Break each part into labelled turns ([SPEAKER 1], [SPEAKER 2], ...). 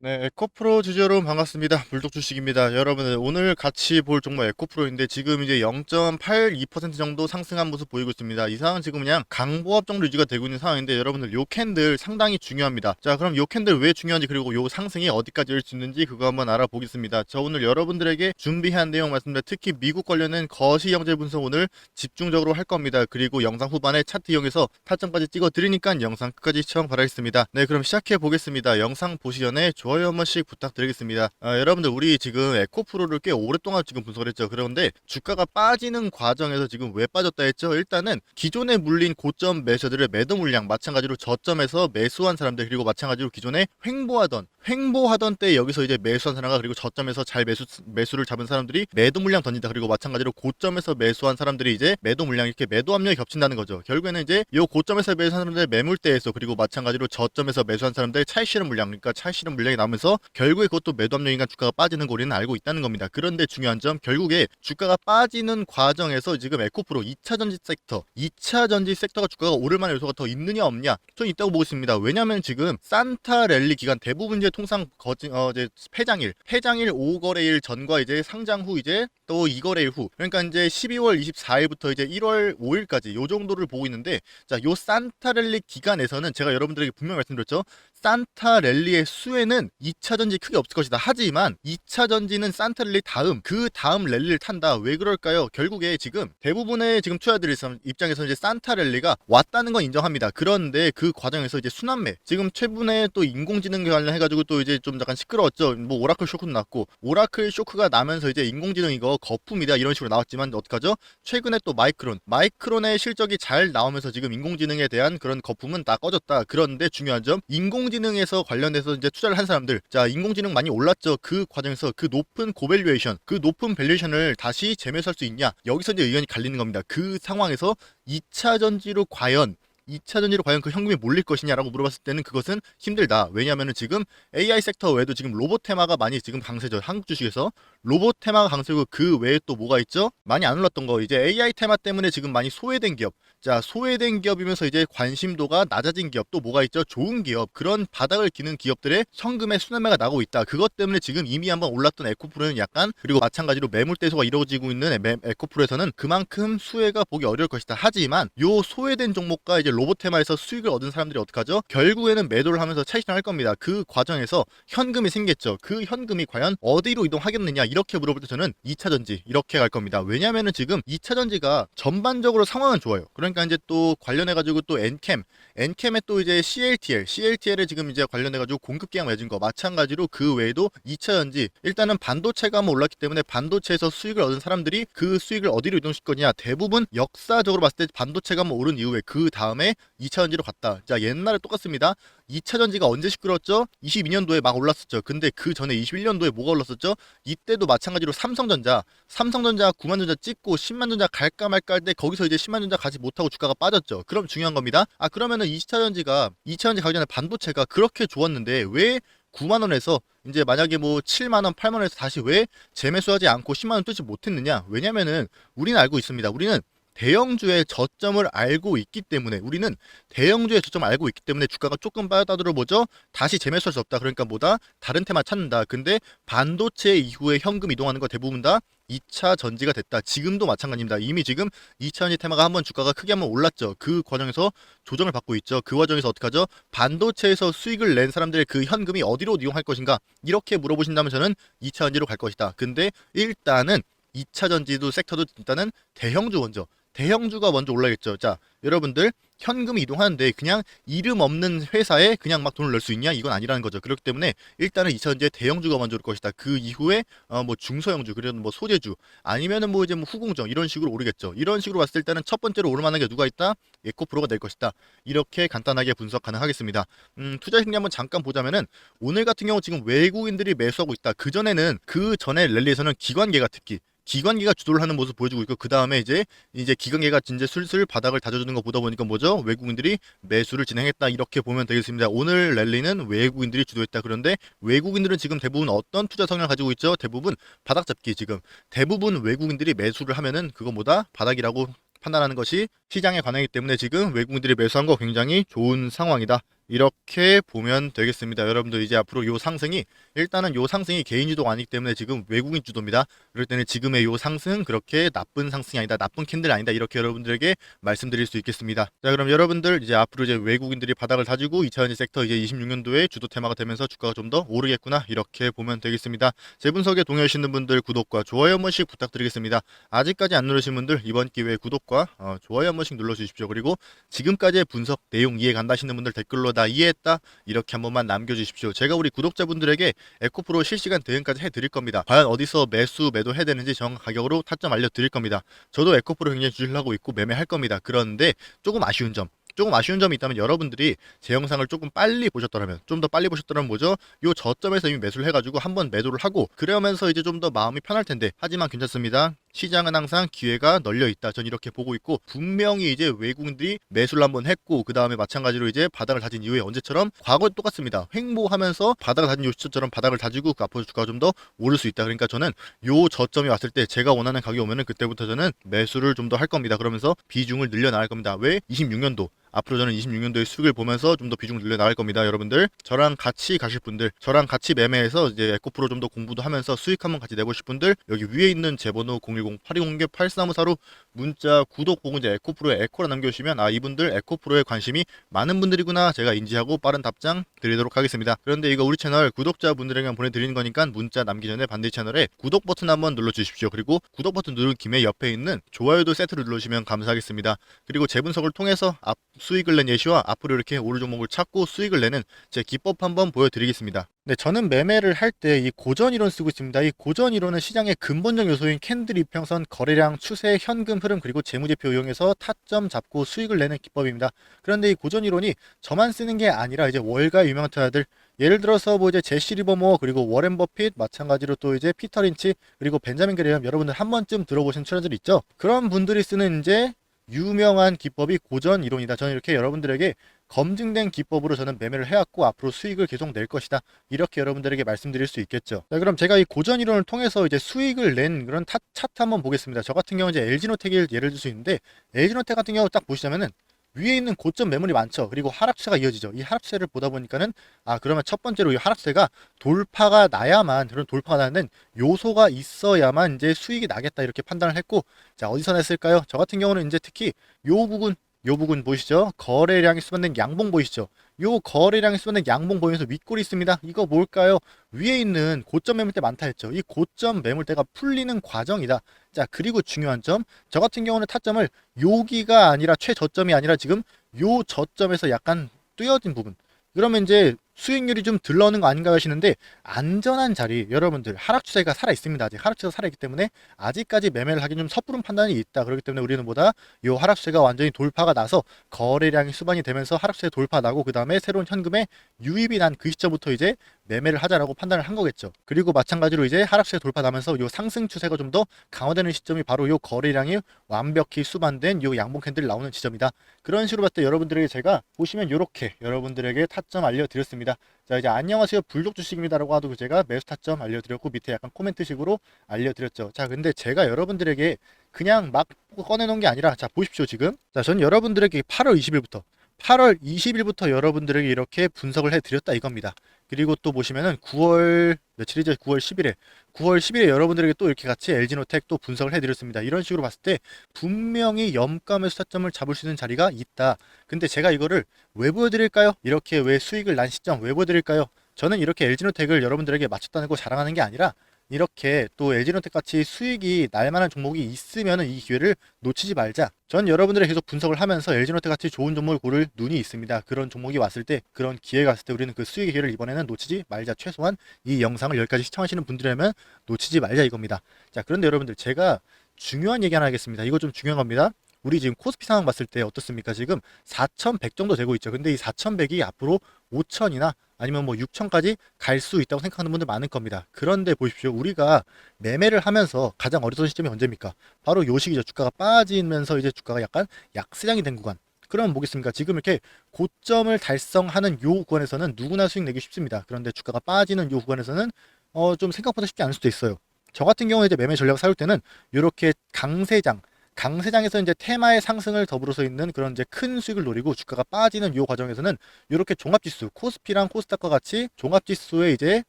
[SPEAKER 1] 네, 에코프로 주주 여러분 반갑습니다. 불독 주식입니다. 여러분 오늘 같이 볼 종목 에코프로인데 지금 이제 0.82% 정도 상승한 모습 보이고 있습니다. 이 상황은 지금 그냥 강보합 정도 유지가 되고 있는 상황인데 여러분들 요 캔들 상당히 중요합니다. 자, 그럼 요 캔들 왜 중요한지 그리고 요 상승이 어디까지 일수 있는지 그거 한번 알아보겠습니다. 저 오늘 여러분들에게 준비한 내용 말씀드립니다. 특히 미국 관련된 거시 영재 분석 오늘 집중적으로 할 겁니다. 그리고 영상 후반에 차트 이용해서 타점까지 찍어 드리니까 영상 끝까지 시청 바라겠습니다. 네, 그럼 시작해 보겠습니다. 영상 보시 전에 좋아요 한 번씩 부탁드리겠습니다. 아, 여러분들 우리 지금 에코프로를 꽤 오랫동안 지금 분석을 했죠. 그런데 주가가 빠지는 과정에서 지금 왜 빠졌다 했죠? 일단은 기존에 물린 고점 매수들의 매도 물량 마찬가지로 저점에서 매수한 사람들 그리고 마찬가지로 기존에 횡보하던 횡보하던 때 여기서 이제 매수한 사람과 그리고 저점에서 잘 매수 매수를 잡은 사람들이 매도 물량 던진다. 그리고 마찬가지로 고점에서 매수한 사람들이 이제 매도 물량 이렇게 매도 압력이 겹친다는 거죠. 결국에는 이제 요 고점에서 매수한 사람들 매물대에서 그리고 마찬가지로 저점에서 매수한 사람들 차익 실현 물량 그러니까 차익 실현 물량이 나오면서 결국에 그것도 매도 압력인가 주가가 빠지는 거 우리는 알고 있다는 겁니다. 그런데 중요한 점 결국에 주가가 빠지는 과정에서 지금 에코프로 2차 전지 섹터, 2차 전지 섹터가 주가가 오를 만한 요소가 더 있느냐 없냐? 전 있다고 보고 있습니다. 왜냐하면 지금 산타 랠리 기간 대부분 이제 통상 거진 어 이제 폐장일, 폐장일 5거래일 전과 이제 상장 후 이제 또 2거래일 후 그러니까 이제 12월 24일부터 이제 1월 5일까지 요 정도를 보고 있는데 자, 요 산타 랠리 기간에서는 제가 여러분들에게 분명히 말씀드렸죠. 산타 랠리의 수 에는 2차 전지 크게 없을 것이다. 하지만 2차 전지는 산타 랠리 다음 그 다음 랠리를 탄다. 왜 그럴까요? 결국에 지금 대부분의 지금 투자들 입장에서 이제 산타 랠리가 왔다는 건 인정합니다. 그런데 그 과정에서 이제 순환매 지금 최근에 또 인공지능 관련해 가지고 또 이제 좀 약간 시끄러웠죠. 뭐 오라클 쇼크도 났고 오라클 쇼크가 나면서 이제 인공지능 이거 거품이다 이런 식으로 나왔지만 어떡하죠? 최근에 또 마이크론 마이크론의 실적이 잘 나오면서 지금 인공지능에 대한 그런 거품은 다 꺼졌다. 그런데 중요한 점 인공지능에서 관련해서 이제 투자를 한 사람 들 자 인공지능 많이 올랐죠. 그 과정에서 그 높은 고밸류에이션 그 높은 밸류에이션을 다시 재매수할 수 있냐 여기서 이제 의견이 갈리는 겁니다. 그 상황에서 2차 전지로 과연 2차 전지로 과연 그 현금이 몰릴 것이냐라고 물어봤을 때는 그것은 힘들다. 왜냐하면 지금 AI 섹터 외에도 지금 로봇 테마가 많이 지금 강세죠. 한국 주식에서 로봇 테마가 강세고 그 외에 또 뭐가 있죠? 많이 안 올랐던 거 이제 AI 테마 때문에 지금 많이 소외된 기업. 자 소외된 기업이면서 이제 관심도가 낮아진 기업 또 뭐가 있죠? 좋은 기업 그런 바닥을 기는 기업들의 현금의 순환매가 나고 있다. 그것 때문에 지금 이미 한번 올랐던 에코프로는 약간 그리고 마찬가지로 매물대소가 이루어지고 있는 에- 에코프로에서는 그만큼 수혜가 보기 어려울 것이다. 하지만 요 소외된 종목과 이제 로봇 테마에서 수익을 얻은 사람들이 어떡하죠? 결국에는 매도를 하면서 차익을 할 겁니다. 그 과정에서 현금이 생겼죠. 그 현금이 과연 어디로 이동하겠느냐 이렇게 물어볼 때 저는 2차 전지 이렇게 갈 겁니다. 왜냐하면은 지금 2차 전지가 전반적으로 상황은 좋아요. 그러니까 이제 또 관련해 가지고 또 엔캠 엔캠에 또 이제 CLTL, CLTL에 지금 이제 관련해 가지고 공급 계약 맺은 거 마찬가지로 그 외에도 2차 전지 일단은 반도체가 한번 올랐기 때문에 반도체에서 수익을 얻은 사람들이 그 수익을 어디로 이동시킬 거냐 대부분 역사적으로 봤을 때 반도체가 한번 오른 이후에 그 다음에 2차 전지로 갔다. 자 옛날에 똑같습니다. 2차 전지가 언제 시끄러웠죠? 22년도에 막 올랐었죠. 근데 그 전에 21년도에 뭐가 올랐었죠? 이때도 마찬가지로 삼성전자, 삼성전자 9만전자 찍고 10만전자 갈까 말까 할 때 거기서 이제 10만전자 가지 못하고 주가가 빠졌죠. 그럼 중요한 겁니다. 아 그러면은 2차 전지가 2차 전지 가기 전에 반도체가 그렇게 좋았는데 왜 9만 원에서 이제 만약에 뭐 7만 원, 8만 원에서 다시 왜 재매수하지 않고 10만 원 뜨지 못했느냐? 왜냐면은 우리는 알고 있습니다. 우리는 대형주의 저점을 알고 있기 때문에 우리는 대형주의 저점을 알고 있기 때문에 주가가 조금 빠져들어 보죠. 다시 재매수할 수 없다. 그러니까 뭐다? 다른 테마 찾는다. 근데 반도체 이후에 현금 이동하는 거 대부분 다 2차 전지가 됐다. 지금도 마찬가지입니다. 이미 지금 2차 전지 테마가 한번 주가가 크게 한번 올랐죠. 그 과정에서 조정을 받고 있죠. 그 과정에서 어떻게 하죠? 반도체에서 수익을 낸 사람들의 그 현금이 어디로 이용할 것인가? 이렇게 물어보신다면 저는 2차 전지로 갈 것이다. 근데 일단은 2차 전지도 섹터도 일단은 대형주 먼저 대형주가 먼저 올라겠죠. 자, 여러분들 현금 이동하는데 그냥 이름 없는 회사에 그냥 막 돈을 넣을 수 있냐? 이건 아니라는 거죠. 그렇기 때문에 일단은 2차 전지에 대형주가 먼저 올 것이다. 그 이후에 어 뭐 중소형주, 그래도 뭐 소재주 아니면은 뭐 이제 뭐 후공정 이런 식으로 오르겠죠. 이런 식으로 봤을 때는 첫 번째로 오를 만한 게 누가 있다? 에코프로가 될 것이다. 이렇게 간단하게 분석 가능하겠습니다. 음, 투자 심리 한번 잠깐 보자면은 오늘 같은 경우 지금 외국인들이 매수하고 있다. 그 전에는 그 전에 랠리에서는 기관계가 특히 기관계가 주도를 하는 모습 보여주고 있고 그 다음에 이제 이제 기관계가 이제 슬슬 바닥을 다져주는 거 보다 보니까 뭐죠? 외국인들이 매수를 진행했다 이렇게 보면 되겠습니다. 오늘 랠리는 외국인들이 주도했다 그런데 외국인들은 지금 대부분 어떤 투자 성향을 가지고 있죠? 대부분 바닥 잡기 지금. 대부분 외국인들이 매수를 하면은 그거 뭐다? 바닥이라고 판단하는 것이 시장의 관행이기 때문에 지금 외국인들이 매수한 거 굉장히 좋은 상황이다 이렇게 보면 되겠습니다. 여러분들 이제 앞으로 요 상승이 일단은 요 상승이 개인 주도가 아니기 때문에 지금 외국인 주도입니다. 그럴 때는 지금의 요 상승 그렇게 나쁜 상승이 아니다. 나쁜 캔들 아니다. 이렇게 여러분들에게 말씀드릴 수 있겠습니다. 자, 그럼 여러분들 이제 앞으로 이제 외국인들이 바닥을 다지고 2차전지 섹터 이제 26년도에 주도 테마가 되면서 주가가 좀 더 오르겠구나. 이렇게 보면 되겠습니다. 제 분석에 동의하시는 분들 구독과 좋아요 한 번씩 부탁드리겠습니다. 아직까지 안 누르신 분들 이번 기회에 구독과 어, 좋아요 한 번씩 눌러 주십시오. 그리고 지금까지의 분석 내용 이해 간다 하시는 분들 댓글로 다 이해했다 이렇게 한 번만 남겨주십시오. 제가 우리 구독자분들에게 에코프로 실시간 대응까지 해드릴 겁니다. 과연 어디서 매수 매도 해야 되는지 정확한 가격으로 타점 알려드릴 겁니다. 저도 에코프로 굉장히 주식하고 있고 매매할 겁니다. 그런데 조금 아쉬운 점 조금 아쉬운 점이 있다면 여러분들이 제 영상을 조금 빨리 보셨더라면 좀 더 빨리 보셨더라면 뭐죠? 요 저점에서 이미 매수를 해가지고 한번 매도를 하고 그러면서 이제 좀 더 마음이 편할 텐데 하지만 괜찮습니다. 시장은 항상 기회가 널려 있다. 전 이렇게 보고 있고 분명히 이제 외국인들이 매수를 한번 했고 그 다음에 마찬가지로 이제 바닥을 다진 이후에 언제처럼 과거 똑같습니다. 횡보하면서 바닥을 다진 요 시점처럼 바닥을 다지고 그 앞으로 주가가 좀 더 오를 수 있다. 그러니까 저는 요 저점이 왔을 때 제가 원하는 가격이 오면은 그때부터 저는 매수를 좀 더 할 겁니다. 그러면서 비중을 늘려 나갈 겁니다. 왜? 26년도 앞으로 저는 26년도의 수익을 보면서 좀 더 비중을 늘려 나갈 겁니다. 여러분들 저랑 같이 가실 분들 저랑 같이 매매해서 이제 에코프로 좀 더 공부도 하면서 수익 한번 같이 내보실 분들 여기 위에 있는 제 번호 010-8209-8354로 문자 구독 혹은 이제 에코프로에 에코라 남겨주시면 아 이분들 에코프로에 관심이 많은 분들이구나 제가 인지하고 빠른 답장 드리도록 하겠습니다. 그런데 이거 우리 채널 구독자분들에게 보내드리는 거니까 문자 남기 전에 반드시 채널에 구독 버튼 한번 눌러주십시오. 그리고 구독 버튼 누른 김에 옆에 있는 좋아요도 세트로 눌러주시면 감사하겠습니다. 그리고 재분석을 통해서 앞 수익을 낸 예시와 앞으로 이렇게 오를 종목을 찾고 수익을 내는 제 기법 한번 보여드리겠습니다. 네, 저는 매매를 할 때 이 고전 이론 쓰고 있습니다. 이 고전 이론은 시장의 근본적 요소인 캔들 이평선, 거래량, 추세, 현금 흐름 그리고 재무제표 이용해서 타점 잡고 수익을 내는 기법입니다. 그런데 이 고전 이론이 저만 쓰는 게 아니라 이제 월가 유명한 투자들 예를 들어서 뭐 이제 제시 리버모어 그리고 워렌 버핏 마찬가지로 또 이제 피터 린치 그리고 벤자민 그레엄 여러분들 한 번쯤 들어보신 투자들 있죠? 그런 분들이 쓰는 이제 유명한 기법이 고전 이론이다. 저는 이렇게 여러분들에게 검증된 기법으로 저는 매매를 해왔고 앞으로 수익을 계속 낼 것이다. 이렇게 여러분들에게 말씀드릴 수 있겠죠. 자, 그럼 제가 이 고전 이론을 통해서 이제 수익을 낸 그런 타, 차트 한번 보겠습니다. 저 같은 경우 이제 LG노텍을 예를 들 수 있는데 LG노텍 같은 경우 딱 보시자면은 위에 있는 고점 매물이 많죠. 그리고 하락세가 이어지죠. 이 하락세를 보다 보니까는 아 그러면 첫 번째로 이 하락세가 돌파가 나야만 그런 돌파가 나는 요소가 있어야만 이제 수익이 나겠다 이렇게 판단을 했고 자 어디서 냈을까요? 저 같은 경우는 이제 특히 요 부분 요 부분 보이시죠? 거래량이 수반된 양봉 보이시죠? 요 거래량이 수반된 양봉 보이면서 윗골이 있습니다. 이거 뭘까요? 위에 있는 고점 매물대 많다 했죠. 이 고점 매물대가 풀리는 과정이다. 자, 그리고 중요한 점. 저 같은 경우는 타점을 여기가 아니라 최저점이 아니라 지금 요 저점에서 약간 뛰어진 부분. 그러면 이제 수익률이 좀 들러오는 거 아닌가 하시는데 안전한 자리 여러분들 하락 추세가 살아 있습니다. 아직 하락 추세가 살아 있기 때문에 아직까지 매매를 하기 좀 섣부른 판단이 있다. 그렇기 때문에 우리는 보다 요 하락 추세가 완전히 돌파가 나서 거래량이 수반이 되면서 하락 추세 돌파 나고 그 다음에 새로운 현금에 유입이 난 그 시점부터 이제 매매를 하자라고 판단을 한 거겠죠. 그리고 마찬가지로 이제 하락세 돌파 나면서 요 상승 추세가 좀 더 강화되는 시점이 바로 요 거래량이 완벽히 수반된 요 양봉 캔들이 나오는 지점이다. 그런 식으로 봤을 때 여러분들에게 제가 보시면 요렇게 여러분들에게 타점 알려드렸습니다. 자 이제 안녕하세요 불독 주식입니다라고 하도 제가 매수 타점 알려드렸고 밑에 약간 코멘트식으로 알려드렸죠. 자 근데 제가 여러분들에게 그냥 막 꺼내놓은 게 아니라 자 보십시오 지금 자전 여러분들에게 8월 20일부터 8월 20일부터 여러분들에게 이렇게 분석을 해드렸다 이겁니다. 그리고 또 보시면은 9월 며칠이죠? 9월 10일에 9월 10일에 여러분들에게 또 이렇게 같이 LG노텍 또 분석을 해드렸습니다. 이런 식으로 봤을 때 분명히 염감의 수타점을 잡을 수 있는 자리가 있다. 근데 제가 이거를 왜 보여드릴까요? 이렇게 왜 수익을 난 시점 왜 보여드릴까요? 저는 이렇게 LG노텍을 여러분들에게 맞췄다는 거 자랑하는 게 아니라 이렇게 또 LG노텍 같이 수익이 날 만한 종목이 있으면 이 기회를 놓치지 말자. 전 여러분들이 계속 분석을 하면서 LG노텍 같이 좋은 종목을 고를 눈이 있습니다. 그런 종목이 왔을 때 그런 기회가 왔을 때 우리는 그 수익의 기회를 이번에는 놓치지 말자. 최소한 이 영상을 여기까지 시청하시는 분들이라면 놓치지 말자 이겁니다. 자 그런데 여러분들 제가 중요한 얘기 하나 하겠습니다. 이거 좀 중요한 겁니다. 우리 지금 코스피 상황 봤을 때 어떻습니까? 지금 4,100 정도 되고 있죠. 근데 이 4,100이 앞으로 5,000이나 아니면 뭐 6천까지 갈 수 있다고 생각하는 분들 많을 겁니다. 그런데 보십시오. 우리가 매매를 하면서 가장 어려운 시점이 언제입니까? 바로 요 시기죠. 주가가 빠지면서 이제 주가가 약간 약세장이 된 구간. 그러면 뭐겠습니까? 지금 이렇게 고점을 달성하는 요 구간에서는 누구나 수익 내기 쉽습니다. 그런데 주가가 빠지는 요 구간에서는 어 좀 생각보다 쉽지 않을 수도 있어요. 저 같은 경우에 이제 매매 전략을 세울 때는 이렇게 강세장 강세장에서 이제 테마의 상승을 더불어서 있는 그런 이제 큰 수익을 노리고 주가가 빠지는 이 과정에서는 이렇게 종합지수 코스피랑 코스닥과 같이 종합지수에 이제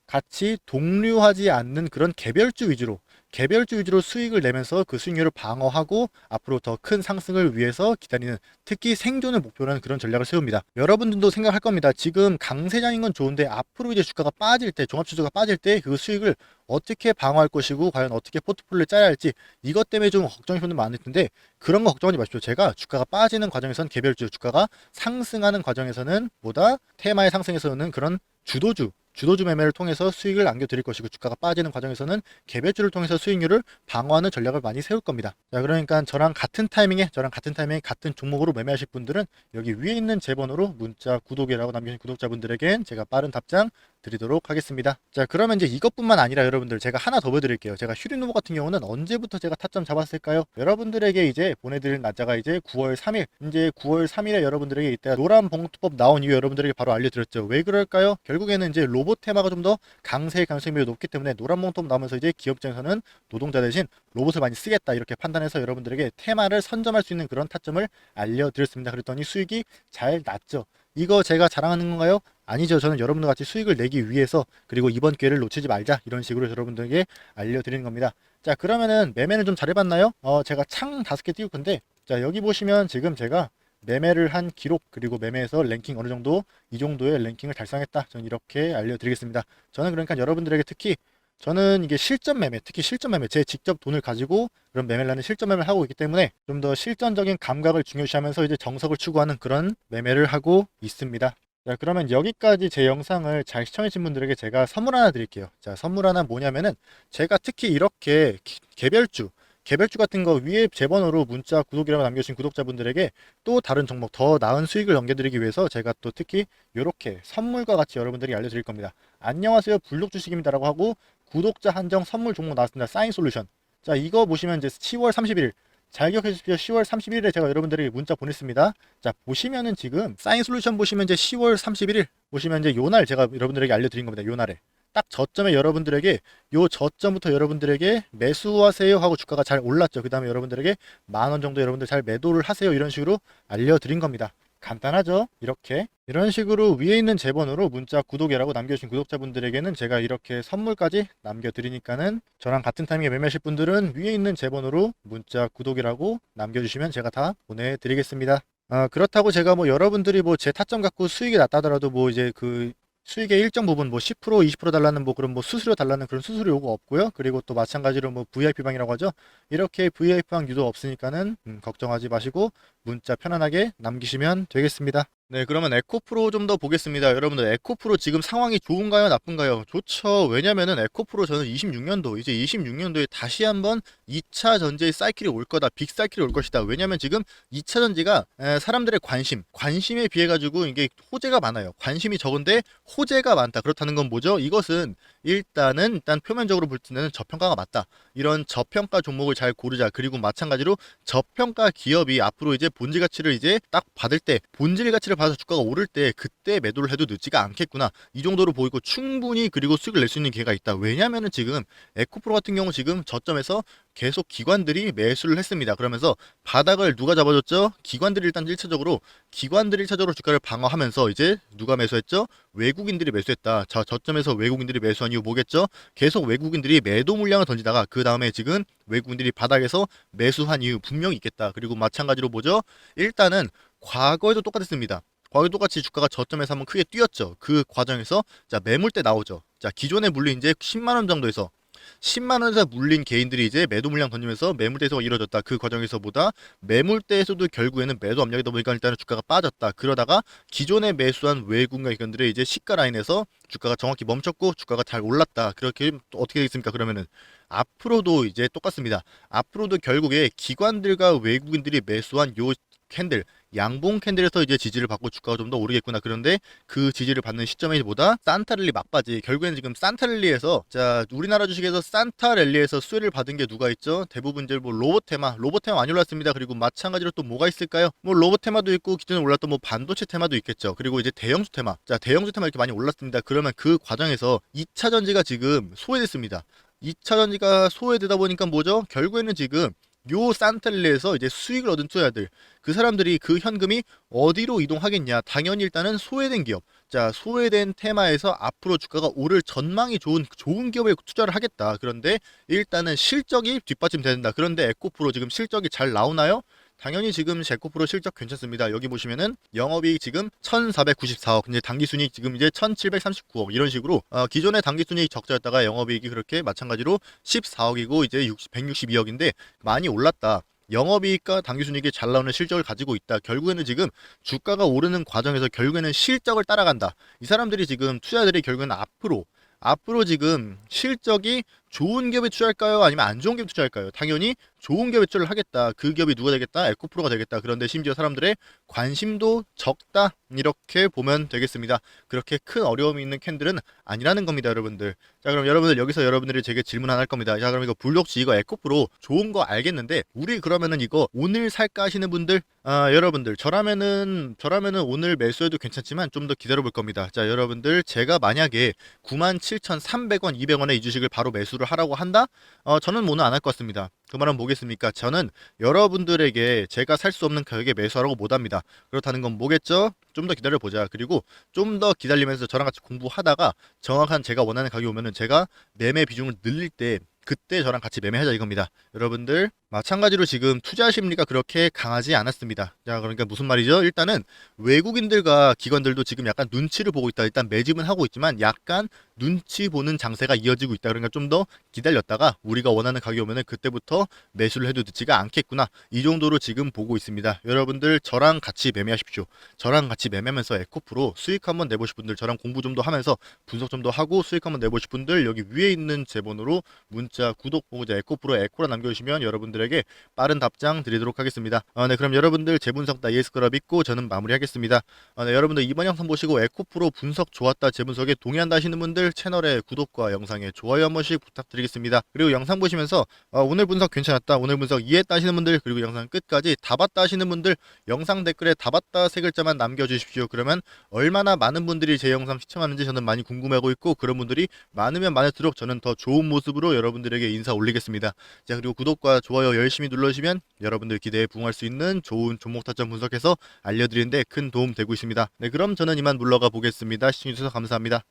[SPEAKER 1] 같이 동류하지 않는 그런 개별주 위주로 개별주 위주로 수익을 내면서 그 수익률을 방어하고 앞으로 더 큰 상승을 위해서 기다리는 특히 생존을 목표로 하는 그런 전략을 세웁니다. 여러분들도 생각할 겁니다. 지금 강세장인 건 좋은데 앞으로 이제 주가가 빠질 때 종합지수가 빠질 때 그 수익을 어떻게 방어할 것이고 과연 어떻게 포트폴리오를 짜야 할지 이것 때문에 좀 걱정이 분들 많을 텐데 그런 거 걱정하지 마십시오. 제가 주가가 빠지는 과정에서는 개별주, 주가가 상승하는 과정에서는 보다 테마의 상승에서는 그런 주도주 주도주 매매를 통해서 수익을 안겨드릴 것이고 주가가 빠지는 과정에서는 개별주를 통해서 수익률을 방어하는 전략을 많이 세울 겁니다. 자 그러니까 저랑 같은 타이밍에 저랑 같은 타이밍에 같은 종목으로 매매하실 분들은 여기 위에 있는 제 번호로 문자 구독이라고 남겨주신 구독자분들에겐 제가 빠른 답장 드리도록 하겠습니다. 자 그러면 이제 이것뿐만 아니라 여러분들 제가 하나 더 보여드릴게요. 제가 휴리노브 같은 경우는 언제부터 제가 타점 잡았을까요? 여러분들에게 이제 보내드릴 날짜가 이제 9월 3일 이제 9월 3일에 여러분들에게 이때 노란 봉투법 나온 이후 여러분들에게 바로 알려드렸죠. 왜 그럴까요? 결국에는 이제 로봇 테마가 좀 더 강세의 가능성이 높기 때문에 노란 봉투법 나오면서 이제 기업 입장에서는 노동자 대신 로봇을 많이 쓰겠다 이렇게 판단해서 여러분들에게 테마를 선점할 수 있는 그런 타점을 알려드렸습니다. 그랬더니 수익이 잘 났죠. 이거 제가 자랑하는 건가요? 아니죠. 저는 여러분들 같이 수익을 내기 위해서 그리고 이번 기회를 놓치지 말자 이런 식으로 여러분들에게 알려드리는 겁니다. 자 그러면은 매매는 좀 잘해봤나요? 어 제가 창 다섯 개 띄울 건데 자 여기 보시면 지금 제가 매매를 한 기록 그리고 매매에서 랭킹 어느 정도 이 정도의 랭킹을 달성했다. 저는 이렇게 알려드리겠습니다. 저는 그러니까 여러분들에게 특히 저는 이게 실전 매매, 특히 실전 매매, 제 직접 돈을 가지고 그런 매매를 하는 실전 매매를 하고 있기 때문에 좀 더 실전적인 감각을 중요시하면서 이제 정석을 추구하는 그런 매매를 하고 있습니다. 자, 그러면 여기까지 제 영상을 잘 시청해주신 분들에게 제가 선물 하나 드릴게요. 자, 선물 하나 뭐냐면은 제가 특히 이렇게 기- 개별주, 개별주 같은 거 위에 제 번호로 문자 구독이라고 남겨주신 구독자분들에게 또 다른 종목 더 나은 수익을 넘겨드리기 위해서 제가 또 특히 이렇게 선물과 같이 여러분들이 알려드릴 겁니다. 안녕하세요 블록 주식입니다 라고 하고 구독자 한정 선물 종목 나왔습니다. 사인 솔루션. 자 이거 보시면 이제 10월 31일 잘 기억해 주십시오. 10월 31일에 제가 여러분들에게 문자 보냈습니다. 자 보시면은 지금 사인 솔루션 보시면 이제 10월 31일 보시면 이제 요 날 제가 여러분들에게 알려드린 겁니다. 요 날에 딱 저점에 여러분들에게 요 저점부터 여러분들에게 매수하세요 하고 주가가 잘 올랐죠. 그 다음에 여러분들에게 만 원 정도 여러분들 잘 매도를 하세요 이런 식으로 알려드린 겁니다. 간단하죠? 이렇게 이런 식으로 위에 있는 제 번호로 문자 구독이라고 남겨주신 구독자분들에게는 제가 이렇게 선물까지 남겨드리니까는 저랑 같은 타이밍에 매매하실 분들은 위에 있는 제 번호로 문자 구독이라고 남겨주시면 제가 다 보내드리겠습니다. 아, 그렇다고 제가 뭐 여러분들이 뭐 제 타점 갖고 수익이 났다 하더라도 뭐 이제 그 수익의 일정 부분 뭐 10% 20% 달라는 뭐 그런 뭐 수수료 달라는 그런 수수료 요구 없고요. 그리고 또 마찬가지로 뭐 VIP 방이라고 하죠. 이렇게 VIP 방 유도 없으니까는 음, 걱정하지 마시고 문자 편안하게 남기시면 되겠습니다. 네, 그러면 에코프로 좀 더 보겠습니다. 여러분들 에코프로 지금 상황이 좋은가요, 나쁜가요? 좋죠. 왜냐면은 에코프로 저는 26년도 이제 26년도에 다시 한번 2차 전지의 사이클이 올 거다. 빅 사이클이 올 것이다. 왜냐면 지금 2차 전지가 에, 사람들의 관심, 관심에 비해 가지고 이게 호재가 많아요. 관심이 적은데 호재가 많다. 그렇다는 건 뭐죠? 이것은 일단은 일단 표면적으로 볼 때는 저평가가 맞다. 이런 저평가 종목을 잘 고르자. 그리고 마찬가지로 저평가 기업이 앞으로 이제 본질 가치를 이제 딱 받을 때 본질 가치를 받아서 주가가 오를 때 그때 매도를 해도 늦지가 않겠구나. 이 정도로 보이고 충분히 그리고 수익을 낼 수 있는 기회가 있다. 왜냐면은 지금 에코프로 같은 경우 지금 저점에서 계속 기관들이 매수를 했습니다. 그러면서 바닥을 누가 잡아줬죠? 기관들이 일단 1차적으로 기관들이 1차적으로 주가를 방어하면서 이제 누가 매수했죠? 외국인들이 매수했다. 자, 저점에서 외국인들이 매수한 이유 뭐겠죠? 계속 외국인들이 매도 물량을 던지다가 그 다음에 지금 외국인들이 바닥에서 매수한 이유 분명히 있겠다. 그리고 마찬가지로 뭐죠? 일단은 과거에도 똑같았습니다. 과거 똑같이 주가가 저점에서 한번 크게 뛰었죠. 그 과정에서 자 매물대 나오죠. 자 기존에 물린 이제 10만 원 정도에서 10만 원에서 물린 개인들이 이제 매도 물량 던지면서 매물대에서 이루어졌다. 그 과정에서보다 매물대에서도 결국에는 매도 압력이다 보니까 일단은 주가가 빠졌다. 그러다가 기존에 매수한 외국인과 기관들의 이제 시가 라인에서 주가가 정확히 멈췄고 주가가 잘 올랐다. 그렇게 또 어떻게 되겠습니까? 그러면은 앞으로도 이제 똑같습니다. 앞으로도 결국에 기관들과 외국인들이 매수한 요 캔들 양봉 캔들에서 이제 지지를 받고 주가가 좀 더 오르겠구나. 그런데 그 지지를 받는 시점에보다 산타랠리 막바지 결국에는 지금 산타랠리에서 자 우리나라 주식에서 산타랠리에서 수혜를 받은 게 누가 있죠? 대부분 이제 뭐 로봇테마 로봇테마 많이 올랐습니다. 그리고 마찬가지로 또 뭐가 있을까요? 뭐 로봇테마도 있고 기존에 올랐던 뭐 반도체 테마도 있겠죠. 그리고 이제 대형주 테마 자 대형주 테마 이렇게 많이 올랐습니다. 그러면 그 과정에서 2차 전지가 지금 소외됐습니다. 2차 전지가 소외되다 보니까 뭐죠? 결국에는 지금 요 산텔레에서 이제 수익을 얻은 투자자들. 그 사람들이 그 현금이 어디로 이동하겠냐? 당연히 일단은 소외된 기업. 자 소외된 테마에서 앞으로 주가가 오를 전망이 좋은 좋은 기업에 투자를 하겠다. 그런데 일단은 실적이 뒷받침된다. 그런데 에코프로 지금 실적이 잘 나오나요? 당연히 지금 제코프로 실적 괜찮습니다. 여기 보시면은 영업이익 지금 1,494억, 이제 당기순이익 지금 이제 1,739억 이런 식으로 어, 기존의 당기순이익 적자였다가 영업이익이 그렇게 마찬가지로 14억이고 이제 60, 162억인데 많이 올랐다. 영업이익과 당기순이익이 잘 나오는 실적을 가지고 있다. 결국에는 지금 주가가 오르는 과정에서 결국에는 실적을 따라간다. 이 사람들이 지금 투자들이 결국에는 앞으로 앞으로 지금 실적이 좋은 기업에 투자할까요? 아니면 안 좋은 기업에 투자할까요? 당연히 좋은 기업에 투자를 하겠다. 그 기업이 누가 되겠다? 에코프로가 되겠다. 그런데 심지어 사람들의 관심도 적다. 이렇게 보면 되겠습니다. 그렇게 큰 어려움이 있는 캔들은 아니라는 겁니다, 여러분들. 자, 그럼 여러분들 여기서 여러분들이 제게 질문 하나 할 겁니다. 자, 그럼 이거 블록지 이거 에코프로 좋은 거 알겠는데 우리 그러면은 이거 오늘 살까 하시는 분들 아, 여러분들 저라면은 저라면은 오늘 매수해도 괜찮지만 좀 더 기다려 볼 겁니다. 자, 여러분들 제가 만약에 97,300원, 200원에 이 주식을 바로 매수를 하라고 한다? 어, 저는 오늘 안할 것 같습니다. 그 말은 뭐겠습니까? 저는 여러분들에게 제가 살 수 없는 가격에 매수하라고 못 합니다. 그렇다는 건 뭐겠죠? 좀 더 기다려 보자. 그리고 좀 더 기다리면서 저랑 같이 공부하다가 정확한 제가 원하는 가격이 오면은 제가 매매 비중을 늘릴 때 그때 저랑 같이 매매하자 이겁니다. 여러분들 마찬가지로 지금 투자 심리가 그렇게 강하지 않았습니다. 자, 그러니까 무슨 말이죠? 일단은 외국인들과 기관들도 지금 약간 눈치를 보고 있다. 일단 매집은 하고 있지만 약간 눈치 보는 장세가 이어지고 있다. 그러니까 좀 더 기다렸다가 우리가 원하는 가격이 오면은 그때부터 매수를 해도 늦지가 않겠구나. 이 정도로 지금 보고 있습니다. 여러분들 저랑 같이 매매하십시오. 저랑 같이 매매하면서 에코프로 수익 한번 내보실 분들 저랑 공부 좀 더 하면서 분석 좀 더 하고 수익 한번 내보실 분들 여기 위에 있는 제 번호로 문자 구독 보고자 에코프로 에코라 남겨주시면 여러분들 에게 빠른 답장 드리도록 하겠습니다. 아, 네, 그럼 여러분들 제 분석 다 예스 거라 믿고 저는 마무리하겠습니다. 아, 네, 여러분들 이번 영상 보시고 에코프로 분석 좋았다 제 분석에 동의한다 하시는 분들 채널에 구독과 영상에 좋아요 한 번씩 부탁드리겠습니다. 그리고 영상 보시면서 아, 오늘 분석 괜찮았다 오늘 분석 이해했다 하시는 분들 그리고 영상 끝까지 다 봤다 하시는 분들 영상 댓글에 다 봤다 세 글자만 남겨주십시오. 그러면 얼마나 많은 분들이 제 영상 시청하는지 저는 많이 궁금해하고 있고 그런 분들이 많으면 많을수록 저는 더 좋은 모습으로 여러분들에게 인사 올리겠습니다. 자 그리고 구독과 좋아요 열심히 눌러주시면 여러분들 기대에 부응할 수 있는 좋은 종목 타점 분석해서 알려드리는데 큰 도움 되고 있습니다. 네 그럼 저는 이만 물러가 보겠습니다. 시청해주셔서 감사합니다.